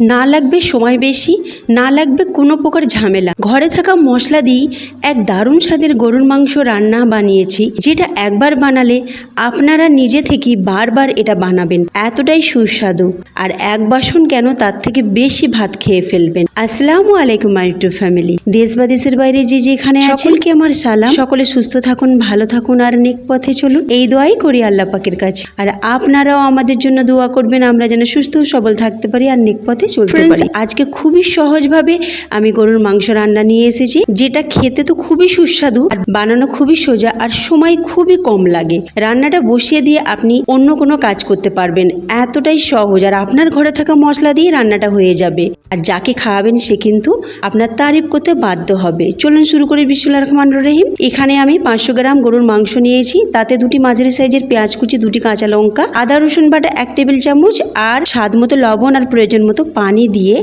না লাগবে সময় বেশি না লাগবে কোনো প্রকার ঝামেলা। ঘরে থাকা মশলা দিয়েই এক দারুণ স্বাদের গরুর মাংস রান্না বানিয়েছি যেটা একবার বানালে আপনারা নিজে থেকেই বারবার এটা বানাবেন। এতটাই সুস্বাদু। আর এক বাসন কেন তার থেকে বেশি ভাত খেয়ে ফেলবেন। আসসালামু আলাইকুম মাই টু ফ্যামিলি দেশ বা দেশের বাইরে যে যেখানে আছেন কি আমার সালাম। সকলে সুস্থ থাকুন ভালো থাকুন আর নেক পথে চলুন। এই দোয়াই করি আল্লাহ পাকের কাছে। আর আপনারাও আমাদের জন্য দোয়া করবেন আমরা যেন সুস্থ সবল থাকতে পারি আর নেক পথে চলতে পারি। আজকে খুবই সহজভাবে আমি গরুর মাংস রান্না নিয়ে এসেছি যেটা খেতে তো খুবই সুস্বাদু আর বানানো খুবই সোজা আর সময় খুবই কম লাগে। রান্নাটা বসিয়ে দিয়ে আপনি অন্য কোনো কাজ করতে পারবেন। এতটাই সহজ আর আপনার ঘরে থাকা মশলা দিয়ে রান্নাটা হয়ে যাবে। আর যাকে খাওয়াবেন সে কিন্তু আপনার তারিফ করতে বাধ্য হবে। চলুন শুরু করি বিসমুল্লাহ রহমান রহিম। এখানে আমি পাঁচশো গ্রাম গরুর মাংস নিয়েছি। তাতে দুটি মাঝারি সাইজের পেঁয়াজ কুচি দুটি কাঁচা লঙ্কা আদা রসুন বাটা এক টেবিল চামচ আর স্বাদ মতো লবণ আর প্রয়োজন মতো পানি দিয়ে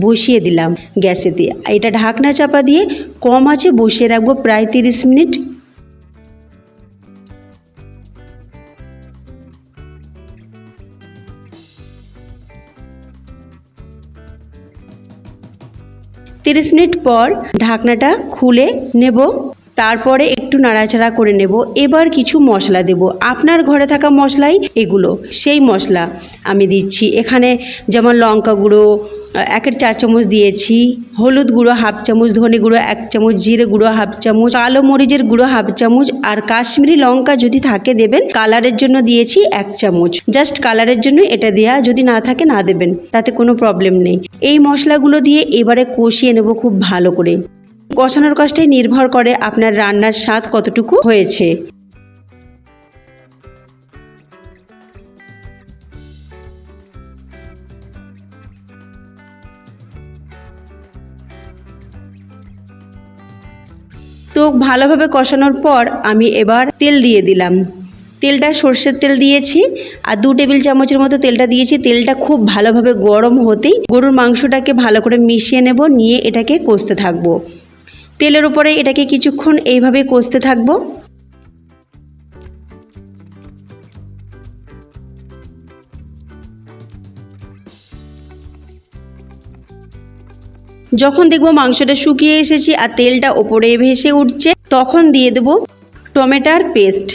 বসিয়ে দিলাম গ্যাসে দিয়ে এটা ঢাকনা চাপা দিয়ে কম আছে বসিয়ে রাখব প্রায় তিরিশ মিনিট। তিরিশ মিনিট পর ঢাকনাটা খুলে নেব। তারপরে একটু নাড়াচাড়া করে নেব। এবার কিছু মশলা দেব। আপনার ঘরে থাকা মশলাই, এগুলো। সেই মশলা আমি দিচ্ছি। এখানে যেমন লঙ্কা গুঁড়ো একের চার চামচ দিয়েছি। হলুদ গুঁড়ো হাফ চামচ, ধনে গুঁড়ো এক চামচ, জিরে গুঁড়ো হাফ চামচ, কালো মরিচের গুঁড়ো হাফ চামচ আর কাশ্মীরি লঙ্কা যদি থাকে দেবেন, কালারের জন্য দিয়েছি এক চামচ। জাস্ট কালারের জন্য এটা দেয়া। যদি না থাকে, না দেবেন। তাতে কোনো প্রবলেম নেই। এই মশলাগুলো দিয়ে এবারে কষিয়ে নেব খুব ভালো করে। কষানোর কাজটাই নির্ভর করে আপনার রান্নার স্বাদ কতটুকু হয়েছে। তো ভালোভাবে কষানোর পর আমি এবার তেল দিয়ে দিলাম। তেলটা সর্ষের তেল দিয়েছি আর দু টেবিল চামচের মতো তেলটা দিয়েছি। তেলটা খুব ভালোভাবে গরম হতেই গরুর মাংসটাকে ভালো করে মিশিয়ে নেব, নিয়ে এটাকে কষতে থাকব। তেলের উপরে এটাকে কিছুক্ষণ এইভাবে কষতে থাকব। যখন দেখব মাংসটা শুকিয়ে এসেছি আর তেলটা ওপরে ভেসে উঠছে, তখন দিয়ে দেবো টমেটার পেস্ট।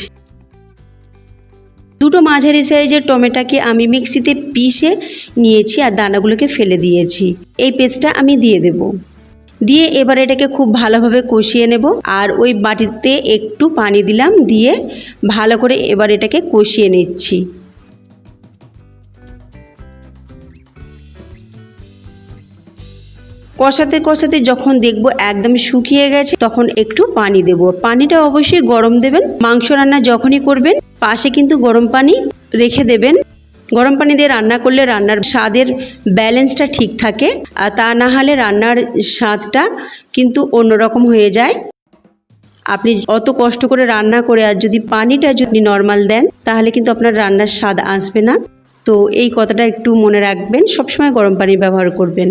দুটো মাঝারি সাইজের টমেটোকে আমি মিক্সিতে পিষে নিয়েছি আর দানাগুলোকে ফেলে দিয়েছি। এই পেস্টটা আমি দিয়ে দেব। দিয়ে এবার এটাকে খুব ভালোভাবে কষিয়ে নেব। আর ওই বাটিতে একটু পানি দিলাম দিয়ে ভালো করে এবার এটাকে কষিয়ে নিচ্ছি। কষাতে কষাতে যখন দেখব একদম শুকিয়ে গেছে, তখন একটু পানি দেব। পানিটা অবশ্যই গরম দেবেন। মাংস রান্না যখনই করবেন, পাশে কিন্তু গরম পানি রেখে দেবেন। গরম পানি দিয়ে রান্না করলে রান্নার স্বাদের ব্যালেন্সটা ঠিক থাকে, আর তা না হলে রান্নার স্বাদটা কিন্তু অন্যরকম হয়ে যায়। আপনি অত কষ্ট করে রান্না করে আর যদি পানিটা যদি নর্মাল দেন, তাহলে কিন্তু আপনার রান্নার স্বাদ আসবে না। তো এই কথাটা একটু মনে রাখবেন, সবসময় গরম পানি ব্যবহার করবেন।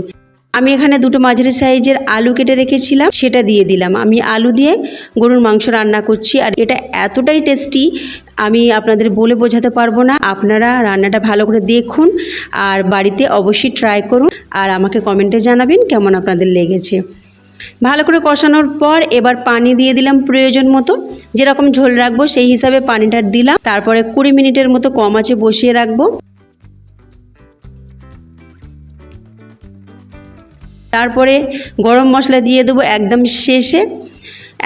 আমি এখানে দুটো মাঝারি সাইজের আলু কেটে রেখেছিলাম, সেটা দিয়ে দিলাম। আমি আলু দিয়ে গরুর মাংস রান্না করছি, আর এটা এতটাই টেস্টি, আমি আপনাদের বলে বোঝাতে পারব না। আপনারা রান্নাটা ভালো করে দেখুন, আর বাড়িতে অবশ্যই ট্রাই করুন, আর আমাকে কমেন্টে জানাবেন কেমন আপনাদের লেগেছে। ভালো করে কষানোর পর এবার পানি দিয়ে দিলাম প্রয়োজন মতো। যেরকম ঝোল রাখব, সেই হিসাবে পানিটা দিলাম। তারপরে কুড়ি মিনিটের মতো কম আছে বসিয়ে রাখব। তারপরে গরম মশলা দিয়ে দেবো একদম শেষে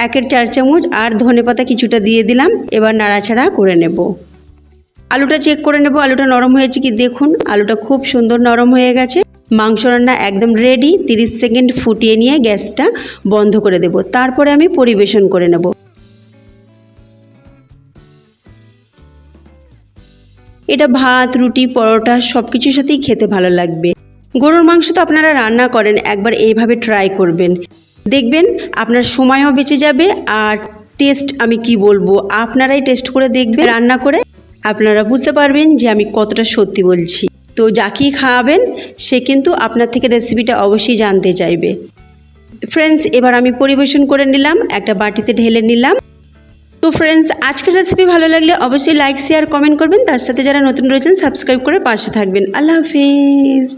একের চার চামচ আর ধনে পাতা কিছুটা দিয়ে দিলাম। এবার নাড়াছাড়া করে নেব। আলুটা চেক করে নেব, আলুটা নরম হয়েছে কি? দেখুন, আলুটা খুব সুন্দর নরম হয়ে গেছে। মাংস রান্না একদম রেডি তিরিশ সেকেন্ড ফুটিয়ে নিয়ে গ্যাসটা বন্ধ করে দেব। তারপরে আমি পরিবেশন করে নেব। এটা ভাত, রুটি, পরোটা সব কিছুর সাথেই খেতে ভালো লাগবে। গরুর মাংস তো আপনারা রান্না করেন, একবার এইভাবে ট্রাই করবেন। দেখবেন আপনার সময়ও বেঁচে যাবে আর টেস্ট আমি কি বলব, আপনারাই টেস্ট করে দেখবেন, রান্না করে আপনারা বুঝতে পারবেন যে আমি কতটা সত্যি বলছি। তো যাকেই খাওয়াবেন, সে কিন্তু আপনার থেকে রেসিপিটা অবশ্যই জানতে চাইবে। ফ্রেন্ডস এবার আমি পরিবেশন করে নিলাম, একটা বাটিতে ঢেলে নিলাম। তো ফ্রেন্ডস আজকের রেসিপি ভালো লাগলে অবশ্যই লাইক শেয়ার কমেন্ট করবেন। তার সাথে যারা নতুন রয়েছেন সাবস্ক্রাইব করে পাশে থাকবেন। আল্লাহ হাফিজ।